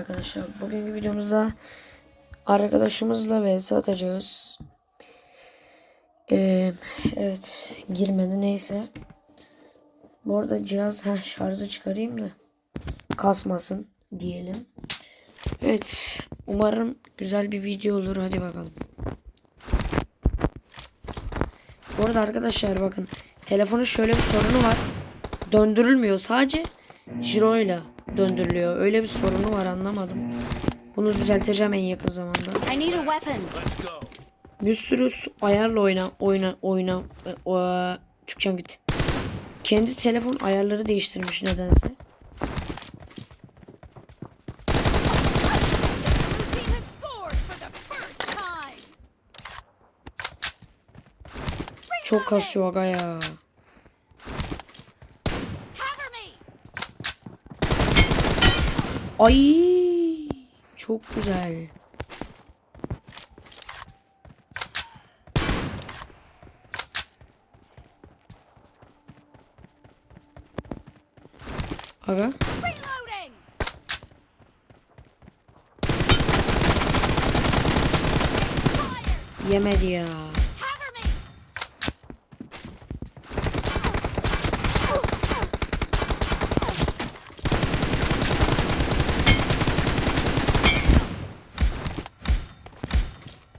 arkadaşlar. Bugünkü videomuzda arkadaşımızla vs atacağız. Ee, evet girmedi neyse. Bu arada cihaz heh, şarjı çıkarayım da kasmasın diyelim. Evet umarım güzel bir video olur hadi bakalım. Bu arada arkadaşlar bakın telefonun şöyle bir sorunu var. Döndürülmüyor sadece Jiro'yla döndürülüyor. Öyle bir sorunu var anlamadım. Bunu düzelteceğim en yakın zamanda. I need a weapon. Bir sürü ayarla oyna oyna oyna e, o, çıkacağım git. Kendi telefon ayarları değiştirmiş nedense. Çok kasıyor aga ya. Ay çok güzel. Aga yemedi ya.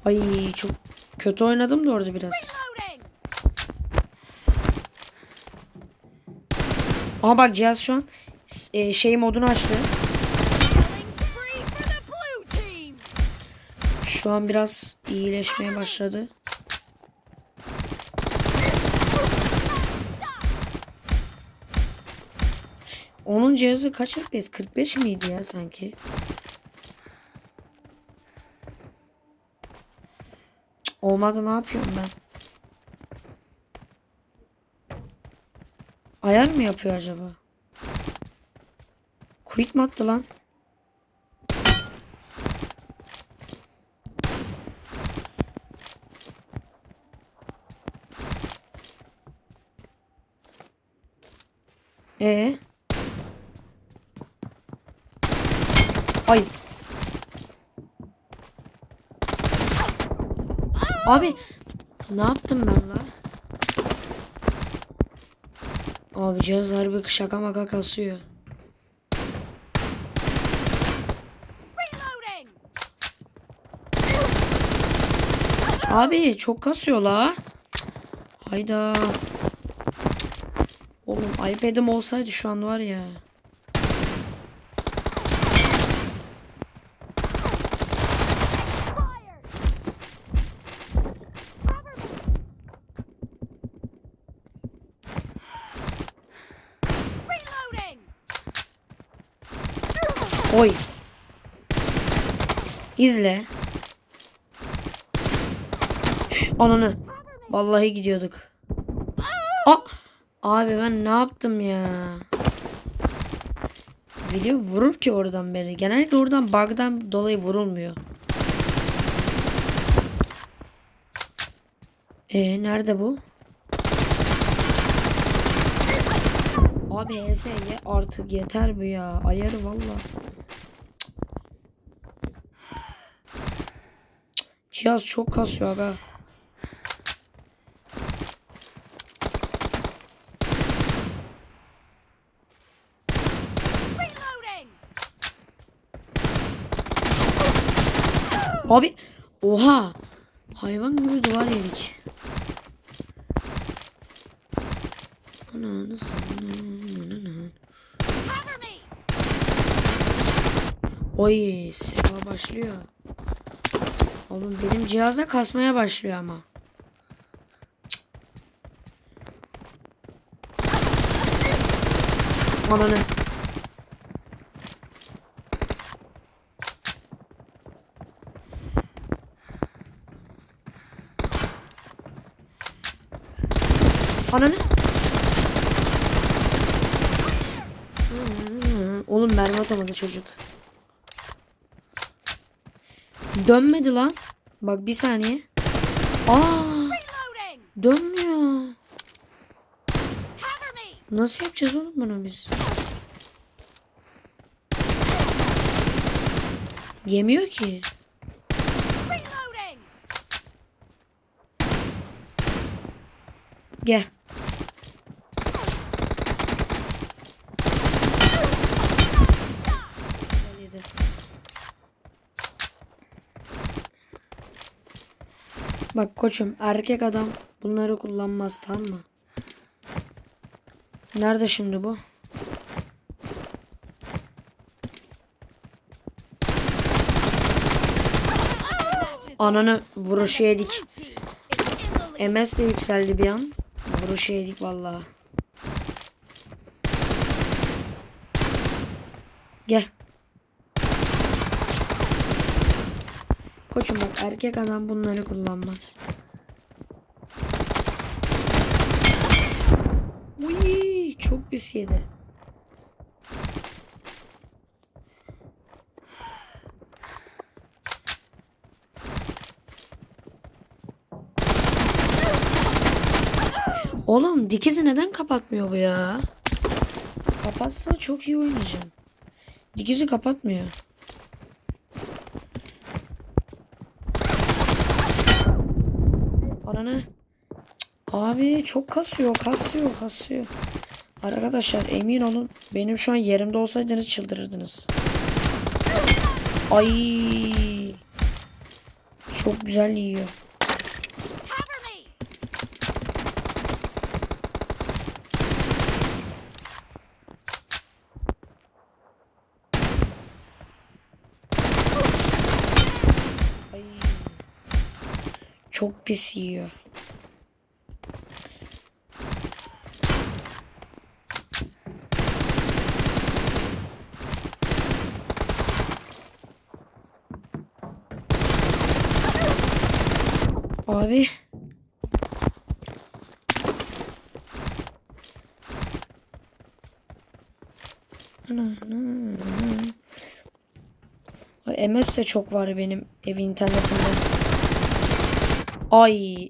Ay çok kötü oynadım da orada biraz. Ama bak cihaz şu an e, şey modunu açtı. Şu an biraz iyileşmeye başladı. Onun cihazı kaç FPS? 45 miydi ya sanki? Olmadı ne yapıyorum ben? Ayar mı yapıyor acaba? Quit mi attı lan? Ee? Ay. Abi ne yaptım ben la? Abi cihaz harbi şaka maka kasıyor. Abi çok kasıyor la. Hayda. Oğlum iPad'im olsaydı şu an var ya. Oy. İzle. Ananı. Vallahi gidiyorduk. Aa, abi ben ne yaptım ya? Video vurur ki oradan beni. Genellikle oradan bug'dan dolayı vurulmuyor. E nerede bu? Abi HS ye artık yeter bu ya. Ayarı valla. Cihaz çok kasıyor aga. Abi oha. Hayvan gibi duvar yedik. Oy sefa başlıyor. Oğlum benim cihazda kasmaya başlıyor ama. Ananı. Ananı. Oğlum mermi atamadı çocuk. Dönmedi lan. Bak bir saniye. Aa, dönmüyor. Nasıl yapacağız oğlum bunu biz? Yemiyor ki. Gel. Bak koçum erkek adam bunları kullanmaz tamam mı? Nerede şimdi bu? Ananı vuruşu yedik. MS de yükseldi bir an. Vuruşu yedik vallahi. Gel. Koçum bak erkek adam bunları kullanmaz. Uy, çok pis yedi. Oğlum dikizi neden kapatmıyor bu ya? Kapatsa çok iyi oynayacağım. Dikizi kapatmıyor. Ananı. Abi çok kasıyor, kasıyor, kasıyor. Arkadaşlar emin olun benim şu an yerimde olsaydınız çıldırırdınız. Ay. Çok güzel yiyor. Çok pis yiyor. Abi. Ana, ana, ana. MS de çok var benim ev internetimde. Ay.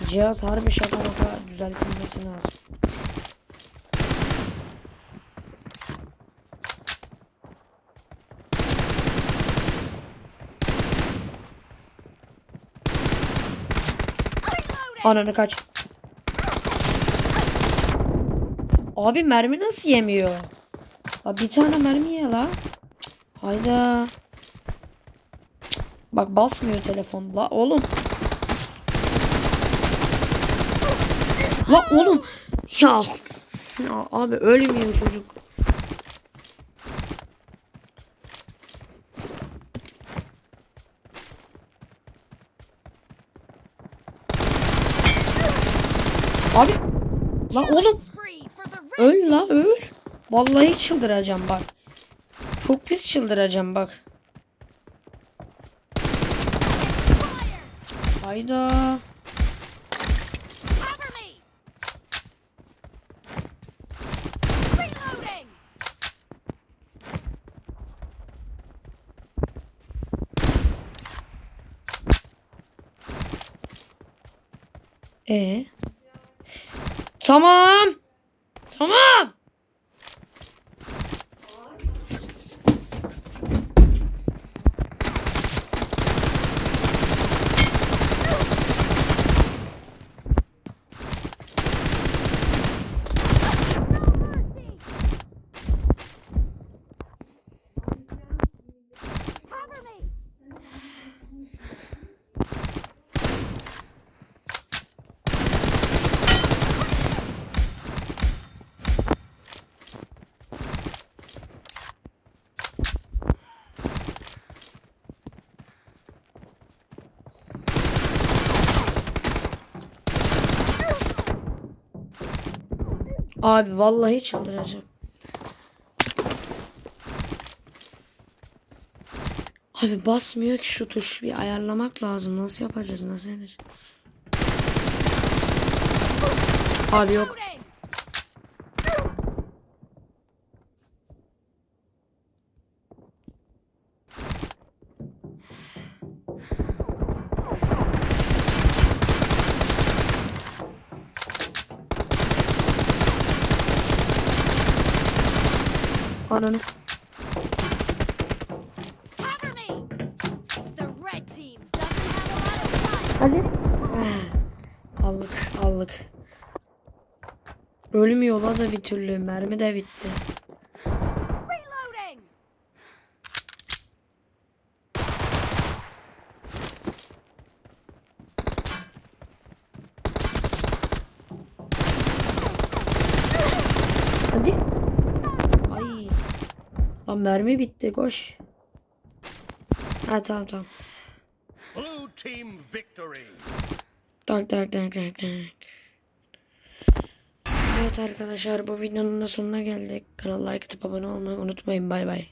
cık. Cihaz harbi şaka maka düzeltilmesi lazım. Ananı kaç. Abi mermi nasıl yemiyor? La bir tane mermi ye la. Hayda. Bak basmıyor telefon la oğlum. La oğlum. Ya. Ya abi ölmüyor çocuk. Abi. La oğlum. Öl la öl. Vallahi çıldıracağım bak. Çok pis çıldıracağım bak. Hayda. E. Tamam. Tamam. Abi vallahi çıldıracağım. Abi basmıyor ki şu tuş. Bir ayarlamak lazım. Nasıl yapacağız? Nasıl edeceğiz? Abi yok. Onun. Hadi. Ah, allık allık. Ölmüyor la da bir türlü mermi de bitti. Lan mermi bitti koş. Ha tamam tamam. Blue team victory. Tak tak tak tak tak. Evet arkadaşlar bu videonun da sonuna geldik. Kanala like atıp abone olmayı unutmayın. Bay bay.